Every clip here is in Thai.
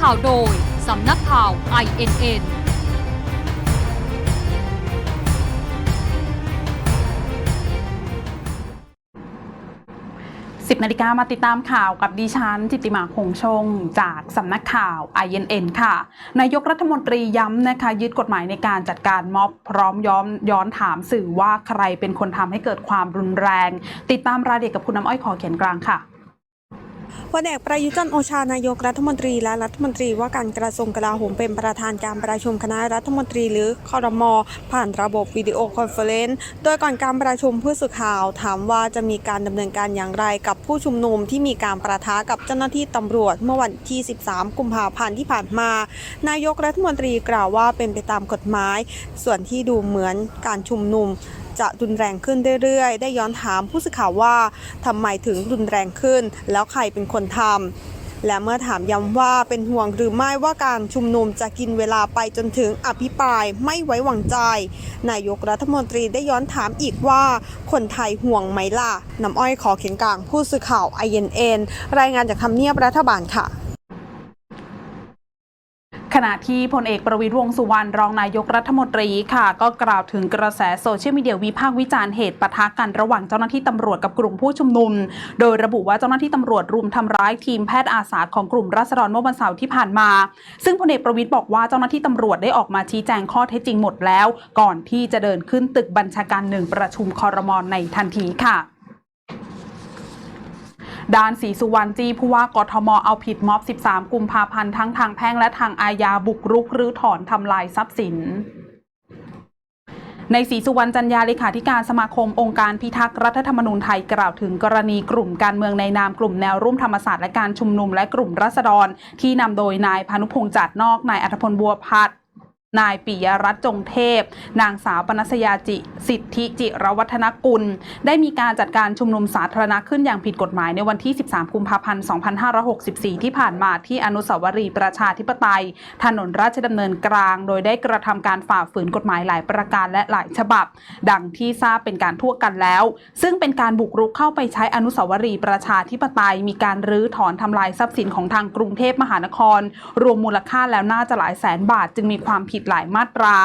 ข่าวโดย สำนักข่าว INN 10นาฬิกามาติดตามข่าวกับดิฉัน จิตติมาคงชง จากสำนักข่าว INN ค่ะ นายกรัฐมนตรีย้ำนะคะ ยึดกฎหมายในการจัดการม็อบพร้อมย้อนย้อนถามสื่อว่าใครเป็นคนทำให้เกิดความรุนแรง ติดตามรายละเอียดกับคุณน้ำอ้อยขอเขียนกลางค่ะ พลเอกประยุจันโอชานายกรัฐมนตรีและรัฐมนตรีว่าการกระทรวงกลาโหมเป็นประธานการประชุมคณะรัฐมนตรีหรือคอรมอผ่านระบบวิดีโอคอนเฟอเรนซ์โดยก่อนการประชุมผู้สื่อข่าวถามว่าจะมีการดำเนินการอย่างไรกับผู้ชุมนุมที่มีการประทะกับเจ้าหน้าที่ตำรวจเมื่อวันที่ 13 กุมภาพันธ์ที่ผ่านมา นายกรัฐมนตรีกล่าวว่าเป็นไปตามกฎหมาย ส่วนที่ดูเหมือนการชุมนุม จะรุนแรงขึ้นเรื่อยๆ ได้ย้อนถามผู้สื่อข่าวว่าทำไมถึงรุนแรงขึ้น แล้วใครเป็นคนทำและเมื่อถามย้ำว่าเป็นห่วงหรือไม่ว่าการชุมนุมจะกินเวลาไปจนถึงอภิปรายไม่ไว้วางใจ นายกรัฐมนตรีได้ย้อนถามอีกว่าคนไทยห่วงไหมล่ะน้ำอ้อยขอเขียนกลางผู้สื่อข่าว INN รายงานจากทำเนียบรัฐบาลค่ะ ณะที่พลเอกประวิตรวงสุวรรณรองนายกรัฐมนตรีค่ะ ก็กล่าวถึงกระแสโซเชียลมีเดียวิพากษ์วิจารณ์เหตุปะทะกันระหว่างเจ้าหน้าที่ตำรวจกับกลุ่มผู้ชุมนุม โดยระบุว่าเจ้าหน้าที่ตำรวจรุมทำร้ายทีมแพทย์อาสาของกลุ่มราษฎรเมื่อวันเสาร์ที่ผ่านมา ซึ่งพลเอกประวิตรบอกว่าเจ้าหน้าที่ตำรวจได้ออกมาชี้แจงข้อเท็จจริงหมดแล้ว ก่อนที่จะเดินขึ้นตึกบัญชาการหนึ่งประชุมคอรมอนในทันทีค่ะ ด้านศรีสุวรรณจีผู้ว่ากทมเอาผิดม็อบ 13 กุมภาพันธ์ทั้งทางแพ่งและทางอาญาบุกรุกหรือถอนทำลายทรัพย์สินในศรีสุวรรณจันยาเลขาธิการสมาคมองค์การพิทักษ์รัฐธรรมนูญไทยกล่าวถึงกรณีกลุ่มการเมืองในนามกลุ่มแนวร่วมธรรมศาสตร์และการชุมนุมและกลุ่มรัษฎร ที่นำโดยนายพานุพงษ์จัดนอกนายอัธพลบัวพัฒ นายปิยรัตน์จงเทพ นางสาวปนัสยาจิ สิทธิจิรวัฒนกุล ได้มีการจัดการชุมนุมสาธารณะขึ้นอย่างผิดกฎหมายในวันที่ 13 กุมภาพันธ์ 2564 ที่ผ่านมาที่อนุสาวรีย์ประชาธิปไตย ถนนราชดำเนินกลาง โดยได้กระทำการฝ่าฝืนกฎหมายหลายประการและหลายฉบับ ดังที่ทราบเป็นการทั่วกันแล้ว ซึ่งเป็นการบุกรุกเข้าไปใช้อนุสาวรีย์ประชาธิปไตย มีการรื้อถอนทำลายทรัพย์สินของทางกรุงเทพมหานคร รวมมูลค่าแล้วน่าจะหลายแสนบาท จึงมีความผิดหลายมาตรา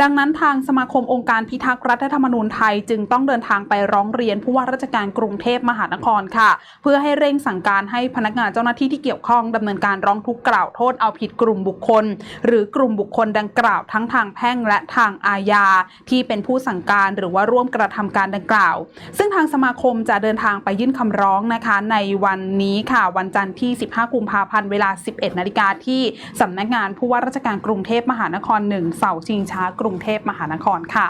ดังนั้นทางสมาคมองค์การพิทักษ์รัฐธรรมนูญไทย จึงต้องเดินทางไปร้องเรียนผู้ว่าราชการกรุงเทพมหานครค่ะ เพื่อให้เร่งสั่งการให้พนักงานเจ้าหน้าที่ที่เกี่ยวข้องดำเนินการร้องทุกข์กล่าวโทษเอาผิดกลุ่มบุคคล หรือกลุ่มบุคคลดังกล่าวทั้งทางแพ่งและทางอาญาที่เป็นผู้สั่งการหรือว่าร่วมกระทำการดังกล่าว ซึ่งทางสมาคมจะเดินทางไปยื่นคำร้องนะคะในวันนี้ค่ะ วันจันทร์ที่ 15 กุมภาพันธ์เวลา 11 นาฬิกาที่สำนักงานผู้ว่าราชการกรุงเทพมหานครหนึ่งเสาชิงช้ากรุงเทพมหานครค่ะ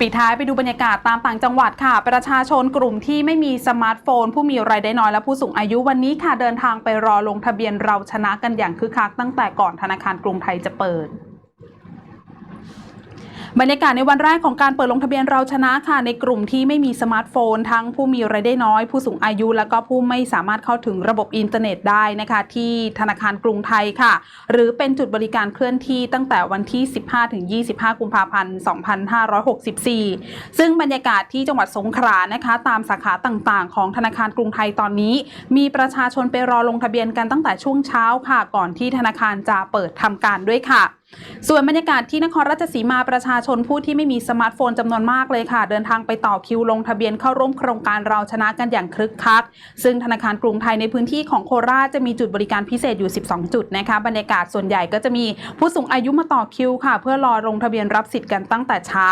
ปิดท้ายไปดูบรรยากาศตามต่างจังหวัดค่ะ ประชาชนกลุ่มที่ไม่มีสมาร์ทโฟน ผู้มีรายได้น้อยและผู้สูงอายุวันนี้ค่ะเดินทางไปรอลงทะเบียนเราชนะกันอย่างคึกคักตั้งแต่ก่อนธนาคารกรุงไทยจะเปิด บรรยากาศในวันแรกของการเปิดลงทะเบียนเราชนะค่ะ ในกลุ่มที่ไม่มีสมาร์ทโฟน ทั้งผู้มีรายได้น้อย ผู้สูงอายุ และก็ผู้ไม่สามารถเข้าถึงระบบอินเทอร์เน็ตได้นะคะ ที่ธนาคารกรุงไทยค่ะ หรือเป็นจุดบริการเคลื่อนที่ตั้งแต่วันที่ 15-25 กุมภาพันธ์ 2564 ซึ่งบรรยากาศที่จังหวัดสงขลานะคะ ตามสาขาต่างๆ ของธนาคารกรุงไทยตอนนี้ มีประชาชนไปรอลงทะเบียนกันตั้งแต่ช่วงเช้าค่ะ ก่อนที่ธนาคารจะเปิดทำการด้วยค่ะส่วนบรรยากาศที่นครราชสีมาประชาชนผู้ที่ไม่มีสมาร์ทโฟนจำนวนมากเลยค่ะ เดินทางไปต่อคิวลงทะเบียนเข้าร่วมโครงการเราชนะกันอย่างคลึกคัก ซึ่งธนาคารกรุงไทยในพื้นที่ของโคราชจะมีจุดบริการพิเศษอยู่ 12 จุดนะคะบรรยากาศส่วนใหญ่ก็จะมีผู้สูงอายุมาต่อคิวค่ะ เพื่อรอลงทะเบียนรับสิทธิ์กันตั้งแต่เช้า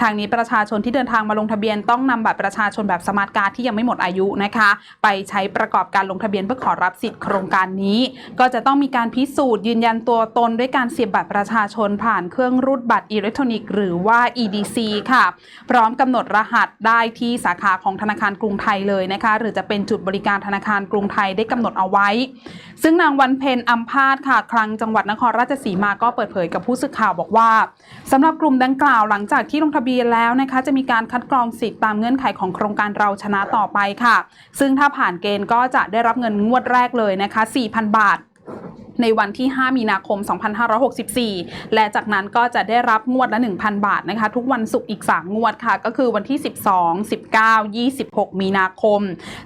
ทางนี้ประชาชนที่เดินทางมาลงทะเบียนต้องนำบัตรประชาชนแบบสมาร์ทการ์ดที่ยังไม่หมดอายุนะคะ ไปใช้ประกอบการลงทะเบียนเพื่อขอรับสิทธิ์โครงการนี้ ก็จะต้องมีการพิสูจน์ยืนยันตัวตนด้วยการเสียบบัตรประชาชนผ่านเครื่องรูดบัตรอิเล็กทรอนิกส์หรือว่า EDC ค่ะ พร้อมกำหนดรหัสได้ที่สาขาของธนาคารกรุงไทยเลยนะคะ หรือจะเป็นจุดบริการธนาคารกรุงไทยได้กำหนดเอาไว้ ซึ่งนางวันเพ็ญอัมพาตค่ะ คลังจังหวัดนครราชสีมาก็เปิดเผยกับผู้สื่อข่าวบอกว่าสำหรับกลุ่มดังกล่าวหลังจากที่ลงทะเบียนแล้วนะคะ จะมีการคัดกรองสิทธิ์ตามเงื่อนไขของโครงการเราชนะต่อไปค่ะ ซึ่งถ้าผ่านเกณฑ์ก็จะได้รับเงินงวดแรกเลยนะคะ 4,000 บาท ในวันที่ 5 มีนาคม 2564 และจากนั้นก็จะได้รับงวดละ 1,000 บาทนะคะ ทุกวันศุกร์อีก 3 งวดค่ะ ก็คือวันที่ 12 19 26 มีนาคม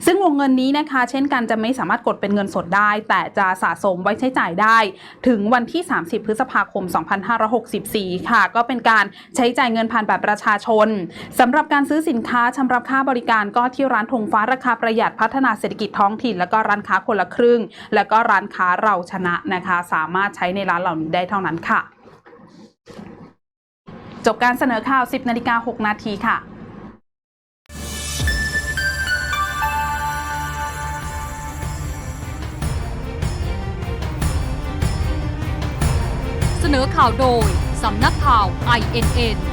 ซึ่งวงเงินนี้นะคะ เช่นกันจะไม่สามารถกดเป็นเงินสดได้ แต่จะสะสมไว้ใช้จ่ายได้ ถึงวันที่ 30 พฤษภาคม 2564 ค่ะ ก็เป็นการใช้จ่ายเงินผ่านบัตรประชาชนสำหรับการซื้อสินค้าชำระค่าบริการก็ที่ร้านธงฟ้าราคาประหยัดพัฒนาเศรษฐกิจท้องถิ่น แล้วก็ร้านค้าคนละครึ่ง แล้วก็ร้านค้าเราชนะนะคะ สามารถใช้ในร้านเหล่านี้ได้เท่านั้นค่ะ จบการเสนอข่าว 10นาฬิกา6นาทีค่ะเสนอข่าวโดย สำนักข่าว INN